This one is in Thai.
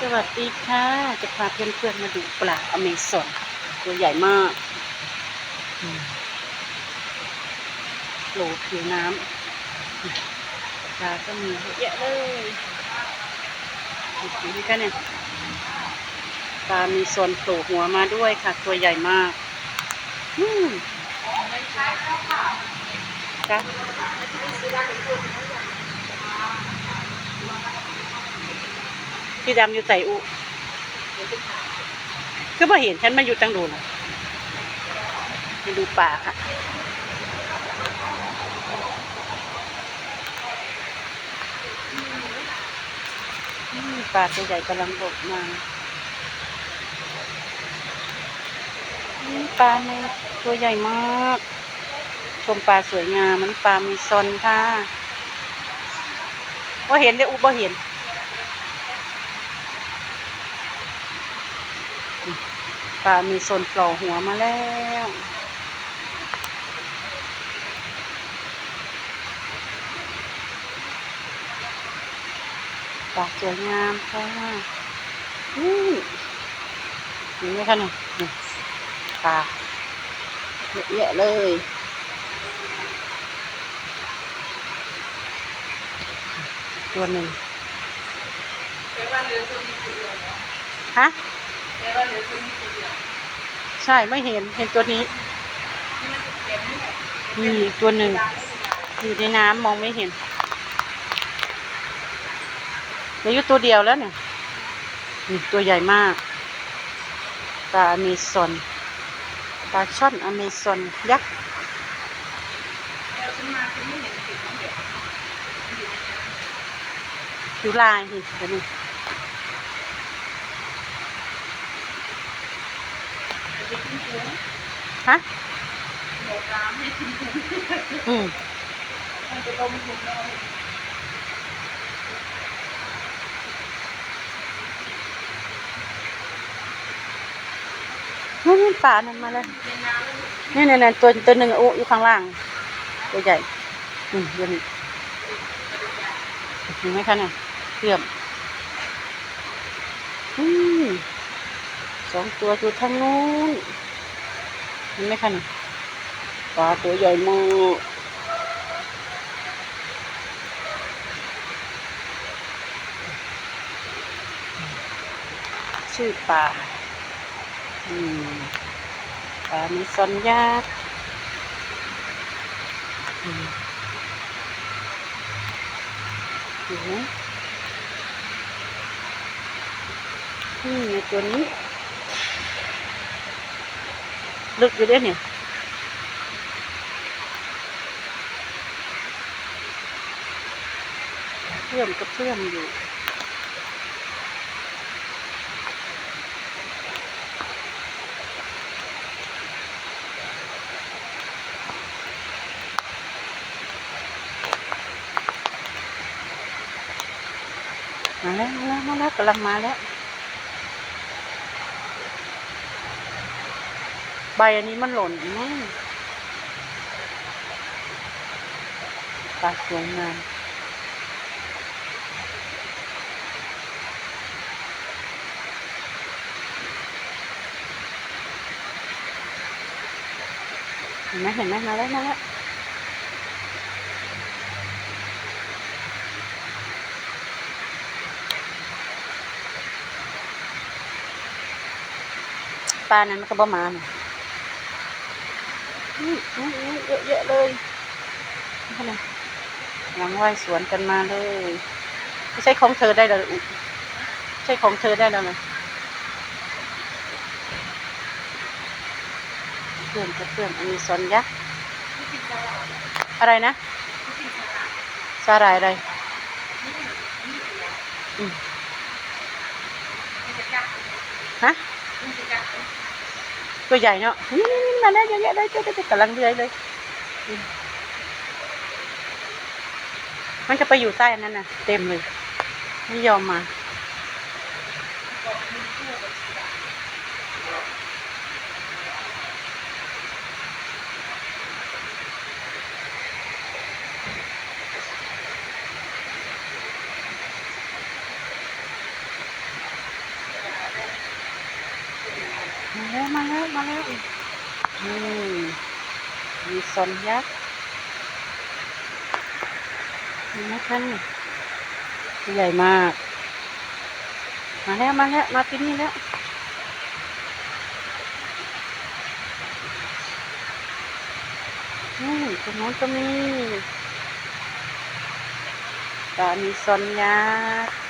สวัสดีค่ะ จะพาเพื่อนๆมาดูปลาอเมซอนตัวใหญ่มากโหลผิวน้ำปลาก็มีเยอะเลยนี่กันเนี่ยปลามีส่วนโผล่หัวมาด้วยค่ะ ตัวใหญ่มากอืมจ้ะ พี่ดำอยู่ใส่อุก็พอเห็นฉันมาอยู่ตังดูนะมาดูป่าค่ะปลาตัวใหญ่กำลังบกมาปลาในตัวใหญ่มาก ชมปลาสวยงามมันปลามีซอนค่ะว่าเห็นได้อุบ่เห็นอืม ปลามีโซนปล่อหัวมาแล้วปลาสวยงามค่ะอืมเห็นไหมคะเนี่ยนี่ปลาเยอะแยะเลยตัวหนึ่งฮะ ใช่ไม่เห็นเห็นตัวนี้มีอีตัวหนึ่ง อยู่ในน้ำมองไม่เห็นเหลืออยู่ตัวเดียวแล้วเนี่ยนี่ตัวใหญ่มากปลาอเมซอนปลาช่อนอเมซอนยักษ์อยู่ลายนี่เดี๋ยวนี้ ฮะอืมนู่นนี่ป่านั่นมาเลยนี่นี่นี่ตัวตัวหนึ่งอุอยู่ข้างล่าง ตัวใหญ่ อืมเดี๋ยวนี้เห็นไหมคะเนี่ยเทียมอืม สองตัวอยู่ทางนู้นเห็นไหมคะนี่ปลาตัวใหญ่มากชื่อปลาอืมปลามีซอนยักษ์อืมนไหมอืมตัวนี้ ลึกอยู่เด้วยเนี่ยเพื่อนก็เพื่อนอยู่มาแล้วมาแล้วมาแล้วกำลังมาแล้ว ใบอันนี้มันหล่นแน่ปลาสวยงามเห็นไหมเห็นไหมมาแล้วมาแล้วปลานั้นมันก็บ่มาเนี่ย เยอะแยะเลยนะหลังไหวสวนกันมาเลย ไม่ใช่ของเธอได้เลยอุ๊ยใช่ของเธอได้แล้วเลยเพื่อนกับเพื่อนอันนี้ซอนยักษ์อะไรนะสาหร่ายอะไรฮะ ตัวใหญ่เนาะนี่นี่มาแล้วเยอะแยะเลยเจ๊เจ๊กำลังเลื้อยเลย มันจะไปอยู่ใต้นนั้นน่ะ เต็มเลย ไม่ยอมมา มาแล้วมาแล้วนี่มีซอนยักษ์เห็นไหมคะนี่ตัวใหญ่มาก มาแล้วมาแล้วมาที่นี่แล้วนี่ตรงโน้นก็มีตามีซอนยักษ์